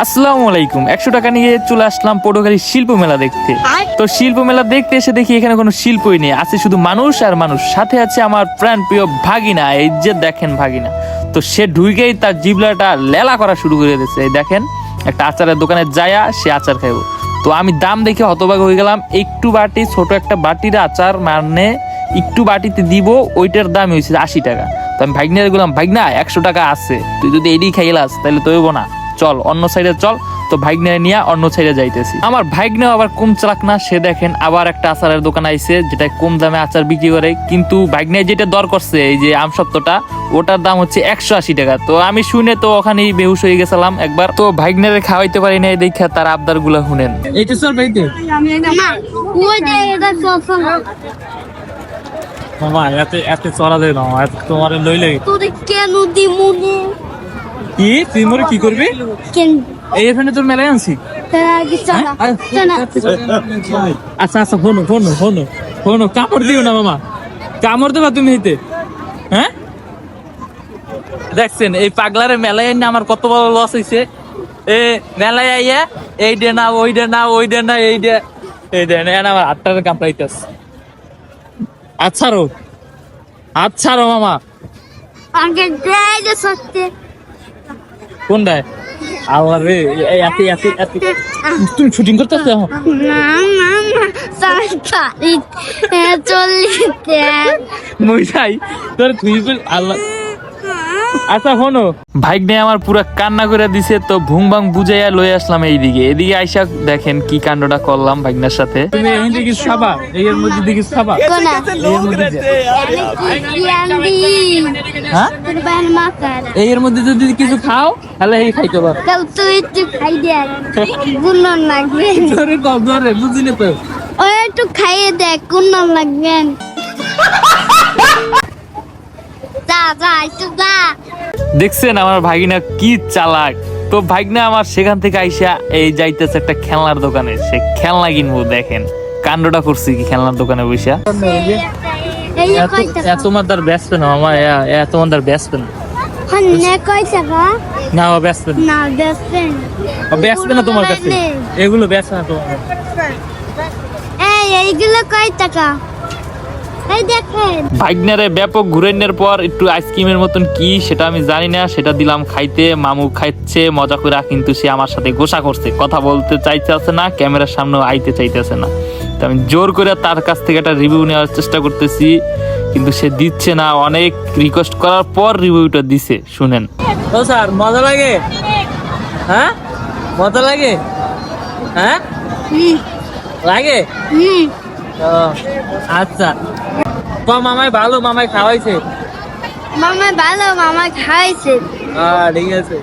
আসসালামু আলাইকুম। একশো টাকা নিয়ে চলে আসলাম পটুয়াখালী শিল্প মেলা দেখতে। তো শিল্প মেলা দেখতে এসে দেখি এখানে কোনো শিল্পই নেই। আছে শুধু মানুষ আর মানুষ। সাথে আছে আমার প্রাণ প্রিয় ভাগিনা। এই যে দেখেন ভাগিনা। তো সে ঢুকেই তার জিবলাটা লেলা করা শুরু করে দিয়েছে। এই দেখেন একটা আচারের দোকানে যায়া সে আচার খাইবো। তো আমি দাম দেখে হতবাক হয়ে গেলাম। একটু বাটি ছোট একটা বাটির আচার মানে একটু বাটিতে দিব ওইটার দাম হয়েছে আশি টাকা। তো আমি ভাগনারে বললাম ভাগনা একশো টাকা আছে। তুই যদি এডি খাইলাস তাহলে তো না। চল অন্য সাইডে চল। তো ভাইগনে নিয়ে অন্য সাইডে যাইতেছি। আমার ভাইগনে আবার কম চালাক না সে দেখেন আবার একটা আচারের দোকান আইছে যেটা কম দামে আচার বিক্রি করে। কিন্তু ভাইগনে যেটা দর করছে এই যে আম সপ্তটা ওটার দাম হচ্ছে একশো আশি টাকা। তো আমি শুনে তো ওখানেই বেহুশ হয়ে গেছিলাম একবার। তো ভাইগনের খাওয়াইতে পারি নাই দেখা তার আবদারগুলা শুনেন। এইটা চল ভাইতে না মামা এত এত চলা যায় না এত তোমার লইলে তোরে কেন দিমুনে কি তুই মোরে কি করবি? এই এখানে তোর মেলায় আনছি। চলা। আচ্ছা আচ্ছা ফোনো ফোনো ফোনো ফোনো কামড় দিও না মামা। কামড় দেবা তুমি হইতে হ্যাঁ? দেখছেন এই পাগলারে মেলায় না আমার কত বড় লস হইছে। এ মেলায় আইয়া এই ডে না ওই ডে না ওই ডে না এই ডে এই ডে না আমার আটটার কামড়াইতেস আচ্ছা রো আচ্ছা রো মামা। আগে সত্যি। কোনটায়? আল্লাহ রে এত এত এত তুমি শুটিং করতেছ না না না চল্লিশ চল্লিশে মই যাই তোর তুই আল্লাহ আচ্ছা শোনো। ভাইক নিয়ে আমার পুরা কান্না করে দিছে তো ভুং ভাং বুঝাইয়া লই আসলাম এইদিকে। এদিকে আইসা দেখেন কি কাণ্ডটা করলাম ভাইগনার সাথে। তুমি এমনি কিছু খাবা? এর মধ্যে দিকে খাবা? হ্যাঁ? বান এর মধ্যে যদি কিছু খাও তাহলে এই খাইতে পারো। কাল তুই একটু খাই দে। গুণ লাগবে। তোরে কম ধরে বুঝলি তো ওই একটু খাইয়ে দেখ কোন লাগবে। যা যা একটু যা। দেখছেন আমার ভাগিনা কি চালাক? তো ভাগনা আমার সেখান থেকে আইসা এই যাইতেছে একটা খেলনার দোকানে। সে খেলনা কিনবো দেখেন। কাণ্ডটা করছি কি খেলনার দোকানে না আমার না। হন্নে কয়টা গা না ও ব্যস্ত না। না ও ব্যস্ত না তোমার কাছে? এগুলো ব্যস্ত না তোমার এইগুলো কয় টাকা ভাগ্নারে ব্যাপক ঘুরাইনের পর একটু আইসক্রিমের মতন কি সেটা আমি জানি না সেটা দিলাম খাইতে মামু খাইছে মজা করে কিন্তু সে আমার সাথে গোসা করছে। কথা বলতে চাইতেছে না ক্যামেরার সামনে আইতে চাইতেছে না। তো আমি জোর করে তার কাছ থেকে একটা রিভিউ নেওয়ার চেষ্টা করতেছি কিন্তু সে দিচ্ছে না। অনেক রিকোয়েস্ট করার পর রিভিউটা দিছে শুনেন। ও স্যার মজা লাগে? হ্যাঁ? মজা লাগে? হ্যাঁ? লাগে? হুম। আচ্ছা। তো মামাই ভালো? মামাই খাওয়াইছে? মামা ভালো মামা খাইছে হ্যাঁ ঠিক আছে।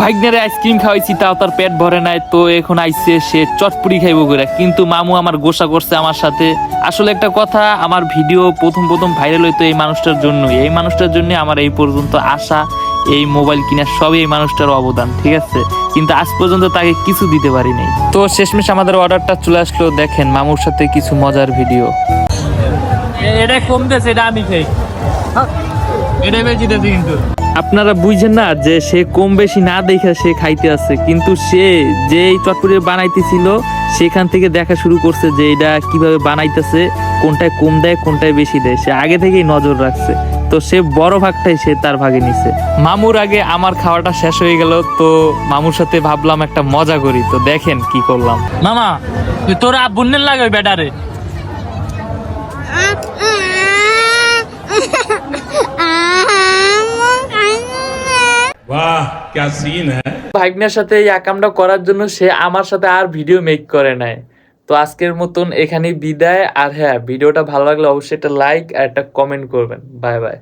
ভাগ্নের আইসক্রিম খাওয়াইছি তাও তার পেট ভরে নাই তো এখন আইছে সে চটপুরি খাইবো করে কিন্তু মামু আমার গোসা করছে আমার সাথে। আসলে একটা কথা আমার ভিডিও প্রথম প্রথম ভাইরাল হইতো এই মানুষটার জন্যই। এই মানুষটার জন্য আমার এই পর্যন্ত আসা এই মোবাইল কিনা সবই এই মানুষটার অবদান ঠিক আছে? কিন্তু আজ পর্যন্ত তাকে কিছু দিতে পারিনি তো শেষমেশ আমাদের অর্ডারটা চলে আসলো দেখেন মামুর সাথে কিছু মজার ভিডিও। এটা কমতেছে এটা আমি খাই। এটা বেশি কিন্তু। আপনারা বুঝছেন না যে সে কম বেশি না দেখে সে খাইতে আছে কিন্তু সে যে এই চটপটি বানাইতেছিল সেখান থেকে দেখা শুরু করছে যে এটা কীভাবে বানাইতেছে কোনটায় কম দেয় কোনটায় বেশি দেয়। সে আগে থেকেই নজর রাখছে। তো সে বড় ভাগটাই সে তার ভাগে নিছে। মামুর আগে আমার খাওয়াটা শেষ হয়ে গেল তো মামুর সাথে ভাবলাম একটা মজা করি। তো দেখেন কি করলাম। মামা তুই তোর আব্বুন্নের লাগে ওই ভাগ্নের সাথে এই আকামটা করার জন্য সে আমার সাথে আর ভিডিও মেক করে নেয় তো আজকের মতন এখানেই বিদায়। আর হ্যাঁ ভিডিওটা ভালো লাগলে অবশ্যই একটা লাইক আর একটা কমেন্ট করবেন। Bye bye